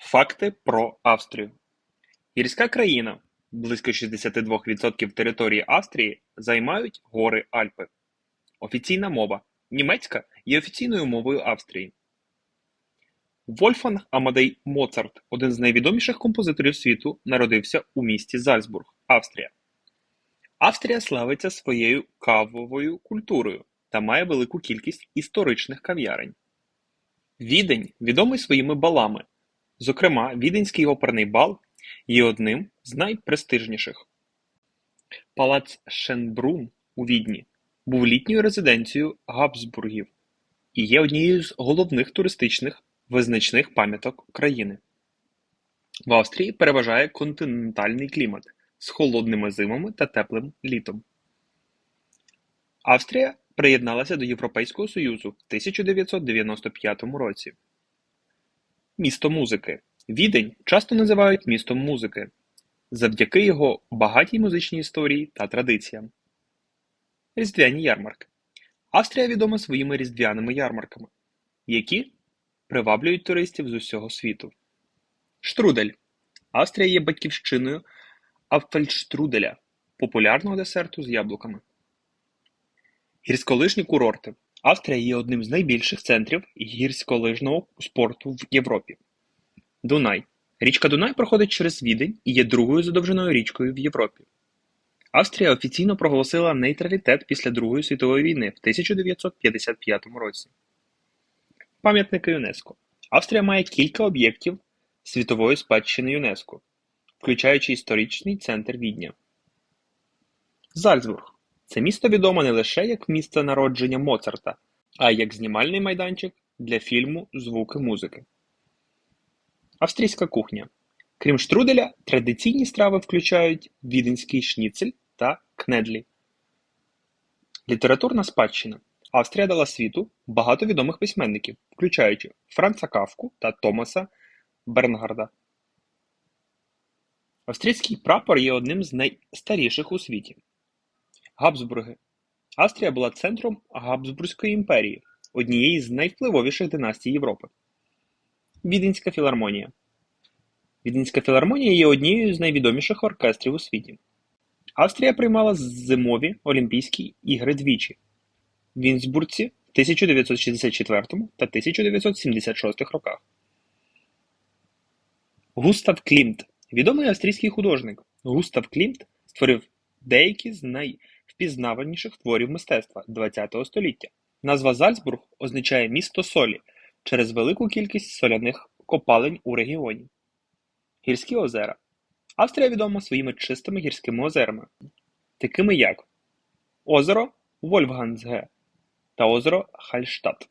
Факти про Австрію. Гірська країна. Близько 62% території Австрії займають гори Альпи. Офіційна мова. Німецька є офіційною мовою Австрії. Вольфганг Амадей Моцарт, один з найвідоміших композиторів світу, народився у місті Зальцбург, Австрія. Австрія славиться своєю кавовою культурою та має велику кількість історичних кав'ярень. Відень відомий своїми балами. Зокрема, Віденський оперний бал є одним з найпрестижніших. Палац Шенбрун у Відні був літньою резиденцією Габсбургів і є однією з головних туристичних визначних пам'яток країни. В Австрії переважає континентальний клімат з холодними зимами та теплим літом. Австрія приєдналася до Європейського Союзу в 1995 році. Місто музики. Відень часто називають містом музики завдяки його багатій музичній історії та традиціям. Різдвяні ярмарки. Австрія відома своїми різдвяними ярмарками, які приваблюють туристів з усього світу. Штрудель. Австрія є батьківщиною Апфельштруделя – популярного десерту з яблуками. Гірськолижні курорти. Австрія є одним з найбільших центрів гірськолижного спорту в Європі. Дунай. Річка Дунай проходить через Відень і є другою за довжиною річкою в Європі. Австрія офіційно проголосила нейтралітет після Другої світової війни в 1955 році. Пам'ятники ЮНЕСКО. Австрія має кілька об'єктів світової спадщини ЮНЕСКО, включаючи історичний центр Відня. Зальцбург. Це місто відоме не лише як місце народження Моцарта, а й як знімальний майданчик для фільму Звуки музики. Австрійська кухня. Крім штруделя, традиційні страви включають віденський шніцель та кнедлі. Літературна спадщина. Австрія дала світу багато відомих письменників, включаючи Франца Кафку та Томаса Бернгарда. Австрійський прапор є одним з найстаріших у світі. Габсбурги. Австрія була центром Габсбурзької імперії, однієї з найвпливовіших династій Європи. Віденська філармонія. Віденська філармонія є однією з найвідоміших оркестрів у світі. Австрія приймала зимові Олімпійські ігри двічі в Вінсбурці в 1964 та 1976 роках. Густав Клімт Відомий австрійський художник. Густав Клімт створив деякі з найвпізнаваніших творів мистецтва ХХ століття. Назва Зальцбург означає «місто солі» через велику кількість соляних копалень у регіоні. Гірські озера. Австрія відома своїми чистими гірськими озерами, такими як озеро Вольфгансге та озеро Хальштадт.